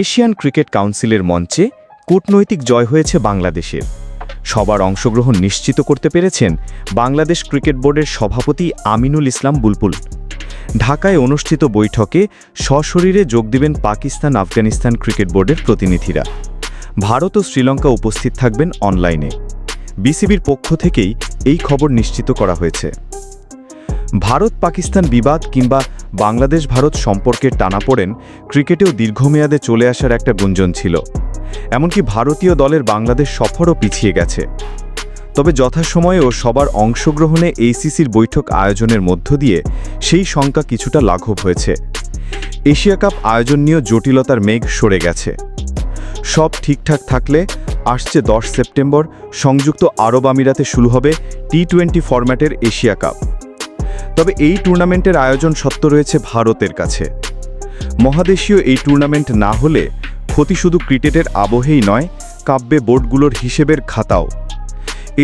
Asian cricket কাউন্সিলের মঞ্চে কূটনৈতিক জয় হয়েছে বাংলাদেশের। সবার অংশগ্রহণ নিশ্চিত করতে পেরেছেন বাংলাদেশ ক্রিকেট বোর্ডের সভাপতি আমিনুল ইসলাম বুলবুল। ঢাকায় অনুষ্ঠিত বৈঠকে সশরীরে যোগ দিবেন পাকিস্তান আফগানিস্তান ক্রিকেট বোর্ডের প্রতিনিধিরা। ভারত ও শ্রীলঙ্কা উপস্থিত থাকবেন অনলাইনে। বিসিবির পক্ষ থেকেই এই খবর নিশ্চিত করা হয়েছে। ভারত পাকিস্তান বিবাদ কিংবা বাংলাদেশ ভারত সম্পর্কের টানাপোড়েন ক্রিকেটেও দীর্ঘমেয়াদে চলে আসার একটা গুঞ্জন ছিল। এমনকি ভারতীয় দলের বাংলাদেশ সফরও পিছিয়ে গেছে। তবে যথাসময়ে ও সবার অংশগ্রহণে এইসিসির বৈঠক আয়োজনের মধ্য দিয়ে সেই শঙ্কা কিছুটা লাঘব হয়েছে। এশিয়া কাপ আয়োজন নিয়েও জটিলতার মেঘ সরে গেছে। সব ঠিকঠাক থাকলে আসছে দশ সেপ্টেম্বর, সংযুক্ত আরব আমিরাতে শুরু হবে টি টোয়েন্টি ফরম্যাটের এশিয়া কাপ। তবে এই টুর্নামেন্টের আয়োজন সত্ত্ব রয়েছে ভারতের কাছে। মহাদেশীয় এই টুর্নামেন্ট না হলে ক্ষতি শুধু ক্রিকেটের আবহেই নয়, কাব্যে বোর্ডগুলোর হিসেবের খাতাও।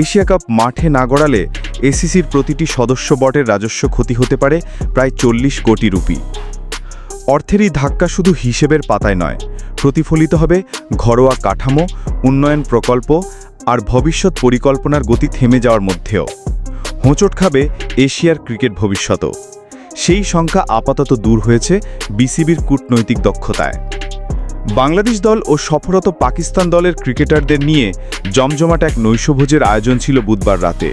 এশিয়া কাপ মাঠে না গড়ালে এসিসির প্রতিটি সদস্য বটের রাজস্ব ক্ষতি হতে পারে প্রায় চল্লিশ কোটি রুপি। অর্থেরই ধাক্কা শুধু হিসেবের পাতায় নয়, প্রতিফলিত হবে ঘরোয়া কাঠামো, উন্নয়ন প্রকল্প আর ভবিষ্যৎ পরিকল্পনার গতি থেমে যাওয়ার মধ্যেও। হোঁচট খাবে এশিয়ার ক্রিকেট ভবিষ্যতও। সেই সংখ্যা আপাতত দূর হয়েছে বিসিবির কূটনৈতিক দক্ষতায়। বাংলাদেশ দল ও সফরত পাকিস্তান দলের ক্রিকেটারদের নিয়ে জমজমাট এক নৈশভোজের আয়োজন ছিল বুধবার রাতে।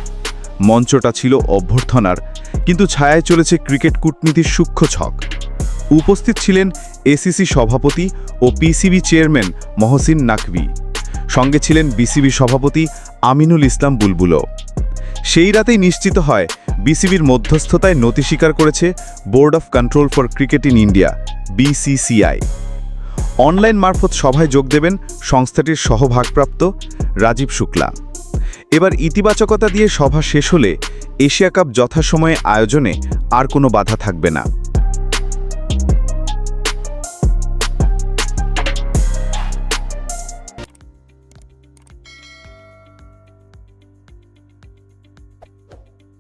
মঞ্চটা ছিল অভ্যর্থনার, কিন্তু ছায়ায় চলেছে ক্রিকেট কূটনীতির সূক্ষ্ম ছক। উপস্থিত ছিলেন এসিসি সভাপতি ও পিসিবি চেয়ারম্যান মহসিন নাকভি। সঙ্গে ছিলেন বিসিবি সভাপতি আমিনুল ইসলাম বুলবুলও। সেই রাতেই নিশ্চিত হয় বিসিবির মধ্যস্থতায় নথি স্বীকার করেছে board of control for cricket in India, BCCI. Online মারফত সভায় যোগ দেবেন সংস্থাটির সহভাগপ্রাপ্ত রাজীব শুক্লা। এবার ইতিবাচকতা দিয়ে সভা শেষ হলে এশিয়া কাপ যথাসময়ে আয়োজনে আর কোনো বাধা থাকবে না।